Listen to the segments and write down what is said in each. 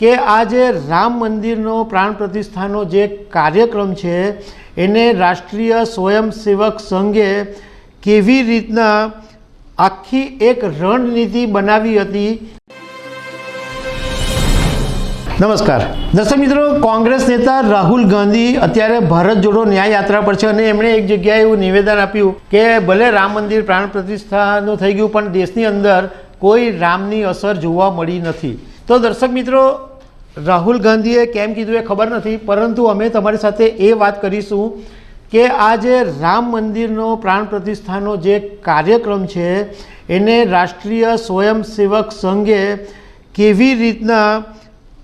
કે આ જે રામ મંદિરનો પ્રાણ પ્રતિષ્ઠાનો જે કાર્યક્રમ છે, એને રાષ્ટ્રીય સ્વયંસેવક સંઘે કેવી રીતના આખી એક રણનીતિ બનાવી હતી? નમસ્કાર. દર્શક મિત્રો, કોંગ્રેસ નેતા રાહુલ ગાંધી અત્યારે ભારત જોડો ન્યાય યાત્રા પર છે અને એમણે એક જગ્યાએ એવું નિવેદન આપ્યું કે ભલે રામ મંદિર પ્રાણ પ્રતિષ્ઠાનું થઈ ગયું, પણ દેશની અંદર કોઈ રામની અસર જોવા મળી નથી. તો દર્શક મિત્રો રાહુલ ગાંધીએ કેમ કીધું એ ખબર નથી, પરંતુ અમે તમારી સાથે એ વાત કરીશું કે આ જે રામ મંદિરનો પ્રાણ પ્રતિષ્ઠાનો જે કાર્યક્રમ છે, એને રાષ્ટ્રીય સ્વયંસેવક સંઘે કેવી રીતના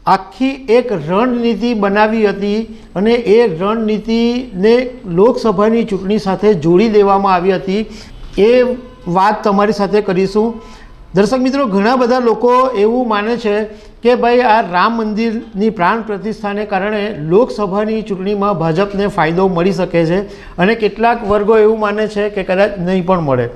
આખી એક રણનીતિ બનાવી હતી અને એ રણનીતિને લોકસભાની ચૂંટણી સાથે જોડી દેવામાં આવી હતી, એ વાત તમારી સાથે કરીશું. દર્શક મિત્રો, ઘણા બધા લોકો એવું માને છે કે ભાઈ આ રામ મંદિરની પ્રાણ પ્રતિષ્ઠાને કારણે લોકસભાની ચૂંટણીમાં ભાજપને ફાયદો મળી શકે છે અને કેટલાક વર્ગો એવું માને છે કે કદાચ નહીં પણ મળે.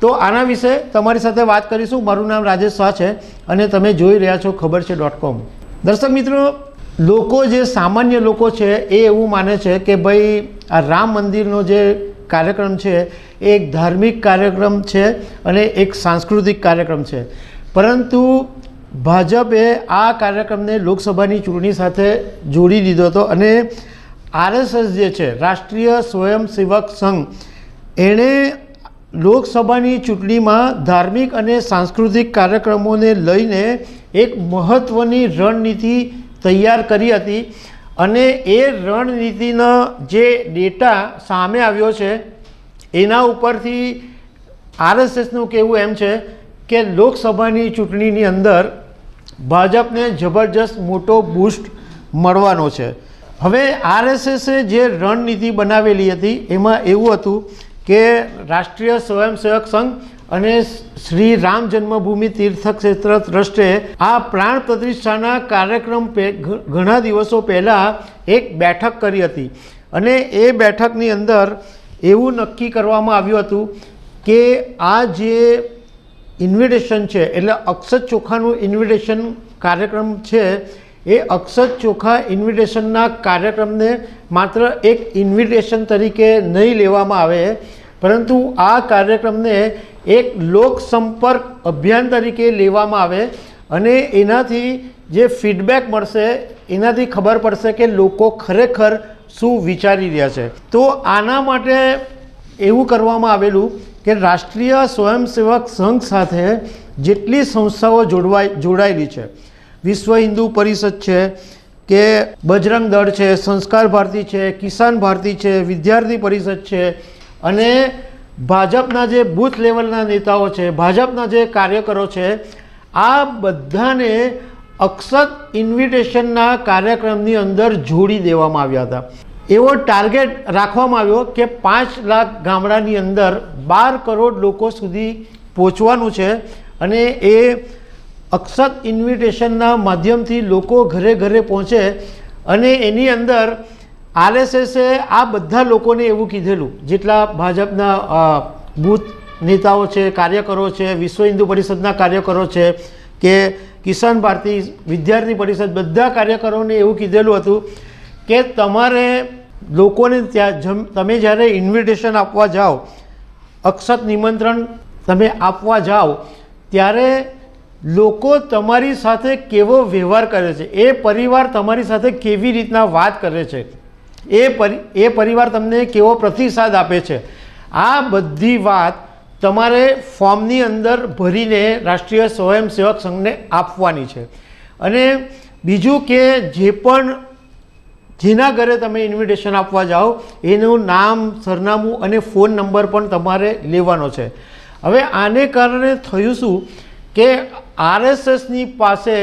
તો આના વિશે તમારી સાથે વાત કરીશું. મારું નામ રાજેશ શાહ છે અને તમે જોઈ રહ્યા છો ખબર છે ડોટ કોમ. દર્શક મિત્રો, લોકો જે સામાન્ય લોકો છે એ એવું માને છે કે ભાઈ આ રામ મંદિરનો જે કાર્યક્રમ છે એ એક ધાર્મિક કાર્યક્રમ છે અને એક સાંસ્કૃતિક કાર્યક્રમ છે. પરંતુ ભાજપે આ કાર્યક્રમને લોકસભાની ચૂંટણી સાથે જોડી દીધો હતો અને આરએસએસ જે છે, રાષ્ટ્રીય સ્વયંસેવક સંઘ, એણે લોકસભાની ચૂંટણીમાં ધાર્મિક અને સાંસ્કૃતિક કાર્યક્રમોને લઈને એક મહત્ત્વની રણનીતિ તૈયાર કરી હતી અને એ રણનીતિનો જે ડેટા સામે આવ્યો છે, એના ઉપરથી આરએસએસનું કહેવું એમ છે કે લોકસભાની ચૂંટણીની અંદર ભાજપને જબરજસ્ત મોટો બૂસ્ટ મળવાનો છે. હવે આરએસએસે જે રણનીતિ બનાવેલી હતી, એમાં એવું હતું કે રાષ્ટ્રીય સ્વયંસેવક સંઘ અને શ્રી રામ જન્મભૂમિ તીર્થ ક્ષેત્ર ટ્રસ્ટે આ પ્રાણ પ્રતિષ્ઠાના કાર્યક્રમ ઘણા દિવસો પહેલાં એક બેઠક કરી હતી. અને એ બેઠકની અંદર એવું નક્કી કરવામાં આવ્યું હતું કે આ જે ઇન્વિટેશન છે, એટલે અક્ષત ચોખાનું ઇન્વિટેશન કાર્યક્રમ છે. એ અક્ષત ચોખા ઇન્વિટેશનના કાર્યક્રમને માત્ર એક ઇન્વિટેશન તરીકે નહીં લેવામાં આવે, પરંતુ આ કાર્યક્રમને એક લોકસંપર્ક અભિયાન તરીકે લેવામાં આવે અને એનાથી જે ફીડબેક મળશે, એનાથી ખબર પડશે કે લોકો ખરેખર શું વિચારી રહ્યા છે. તો આના માટે એવું કરવામાં આવેલું કે રાષ્ટ્રીય સ્વયંસેવક સંઘ સાથે જેટલી સંસ્થાઓ જોડવાઈ જોડાયેલી છે. વિશ્વ હિન્દુ પરિષદ છે, કે બજરંગ દળ છે, સંસ્કાર ભારતી છે, કિસાન ભારતી છે, વિદ્યાર્થી પરિષદ છે, અને ભાજપના જે બૂથ લેવલના નેતાઓ છે, ભાજપના જે કાર્યકરો છે, આ બધાને અક્ષત ઇન્વિટેશનના કાર્યક્રમની અંદર જોડી દેવામાં આવ્યા હતા. એવો ટાર્ગેટ રાખવામાં આવ્યો કે પાંચ લાખ ગામડાની અંદર બાર કરોડ લોકો સુધી પહોંચવાનું છે અને એ અક્ષત ઇન્વિટેશનના માધ્યમથી લોકો ઘરે ઘરે પહોંચે અને એની અંદર આરએસએસે આ બધા લોકોને એવું કીધેલું, જેટલા ભાજપના બૂથ નેતાઓ છે, કાર્યકરો છે, વિશ્વ હિન્દુ પરિષદના કાર્યકરો છે, કે કિસાન ભારતી વિદ્યાર્થી પરિષદ બધા કાર્યકરોને એવું કીધેલું હતું કે તમારે લોકોને ત્યાં જમ, તમે જ્યારે ઇન્વિટેશન આપવા જાઓ, અક્ષત નિમંત્રણ તમે આપવા જાઓ, ત્યારે લોકો તમારી સાથે કેવો વ્યવહાર કરે છે? એ પરિવાર તમારી સાથે કેવી રીતના વાત કરે છે? એ પરિ, એ પરિવાર તમને કેવો પ્રતિસાદ આપે છે? આ બધી વાત તમારે ફોર્મની અંદર ભરીને રાષ્ટ્રીય સ્વયંસેવક સંઘને આપવાની છે. અને બીજું કે જે પણ જેના ઘરે તમે ઇન્વિટેશન આપવા જાઓ, એનું નામ, સરનામું અને ફોન નંબર પણ તમારે લેવાનો છે. હવે આને કારણે થયું શું કે આરએસએસની પાસે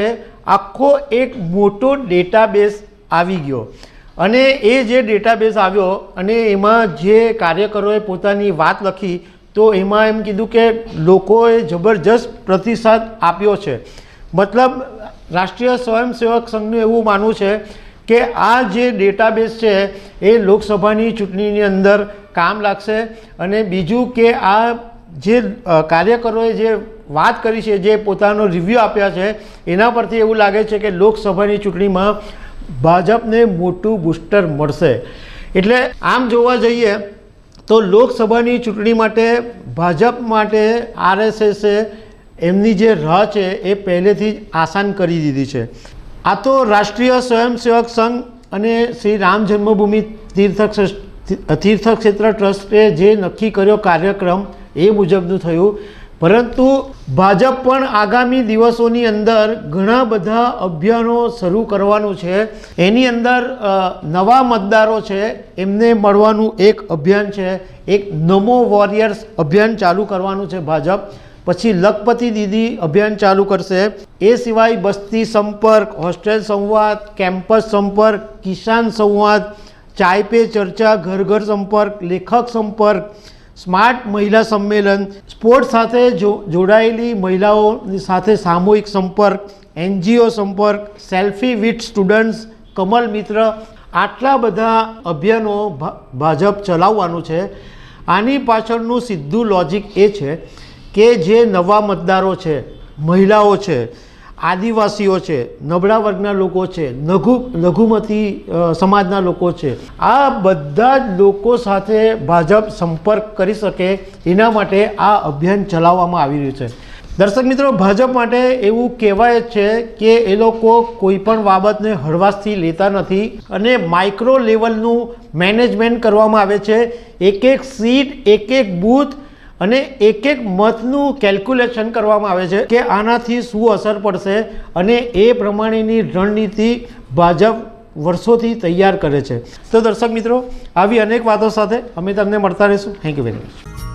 આખો એક મોટો ડેટાબેઝ આવી ગયો. અને એ જે ડેટાબેઝ આવ્યો અને એમાં જે કાર્યકરોએ પોતાની વાત લખી, તો એમાં એમ કીધું કે લોકોએ જબરજસ્ત પ્રતિસાદ આપ્યો છે. મતલબ રાષ્ટ્રીય સ્વયંસેવક સંઘનું એવું માનવું છે કે આ જે ડેટાબેઝ છે, એ લોકસભાની ચૂંટણીની અંદર કામ લાગશે. અને બીજું કે આ જે કાર્યકરોએ જે વાત કરી છે, જે પોતાનો રિવ્યૂ આપ્યા છે, એના પરથી એવું લાગે છે કે લોકસભાની ચૂંટણીમાં ભાજપને મોટું બૂસ્ટર મળશે. એટલે આમ જોવા જઈએ, તો લોકસભાની ચૂંટણી માટે ભાજપ માટે આરએસએસે એમની જે રાહ છે, એ પહેલેથી જ આસાન કરી દીધી છે. આ તો રાષ્ટ્રીય સ્વયંસેવક સંઘ અને શ્રી રામ જન્મભૂમિ તીર્થ ક્ષેત્ર- તીર્થક્ષેત્ર ટ્રસ્ટે જે નક્કી કર્યો કાર્યક્રમ એ મુજબનું થયું. પરંતુ ભાજપ પણ આગામી દિવસોની અંદર ઘણા બધા અભિયાનો શરૂ કરવાનું છે. એની અંદર નવા મતદારો છે, એમને મળવાનું એક અભિયાન છે. એક નમો વોરિયર્સ અભિયાન ચાલુ કરવાનું છે ભાજપ. પછી લખપતિ દીદી અભિયાન ચાલુ કરશે. એ સિવાય બસ્તી સંપર્ક, હોસ્ટેલ સંવાદ, કેમ્પસ સંપર્ક, કિસાન સંવાદ, ચાય પે ચર્ચા, ઘર ઘર સંપર્ક, લેખક સંપર્ક, સ્માર્ટ મહિલા સંમેલન, સ્પોર્ટ્સ સાથે જોડાયેલી મહિલાઓની સાથે સામૂહિક સંપર્ક, એનજીઓ સંપર્ક, સેલ્ફી વિથ સ્ટુડન્ટ્સ, કમલ મિત્ર, આટલા બધા અભિયાનો ભાજપ ચલાવવાનું છે. આની પાછળનું સીધું લોજિક એ છે કે જે નવા મતદારો છે, મહિલાઓ છે, આદિવાસીઓ છે, નબળા વર્ગના લોકો છે, લઘુ, લઘુમતી સમાજના લોકો છે, આ બધા જ લોકો સાથે ભાજપ સંપર્ક કરી શકે એના માટે આ અભિયાન ચલાવવામાં આવી રહ્યું છે. દર્શક મિત્રો, ભાજપ માટે એવું કહેવાય છે કે એ લોકો કોઈ પણ બાબતને હળવાશથી લેતા નથી અને માઇક્રો લેવલનું મેનેજમેન્ટ કરવામાં આવે છે. એક એક સીટ એક એક બૂથ અને એક એક મતનું કેલ્ક્યુલેશન કરવામાં આવે છે કે આનાથી શું અસર પડશે અને એ પ્રમાણેની રણનીતિ ભાજપ વર્ષોથી તૈયાર કરે છે. તો દર્શક મિત્રો, આવી અનેક વાતો સાથે અમે તમને મળતા રહીશું. Thank you very much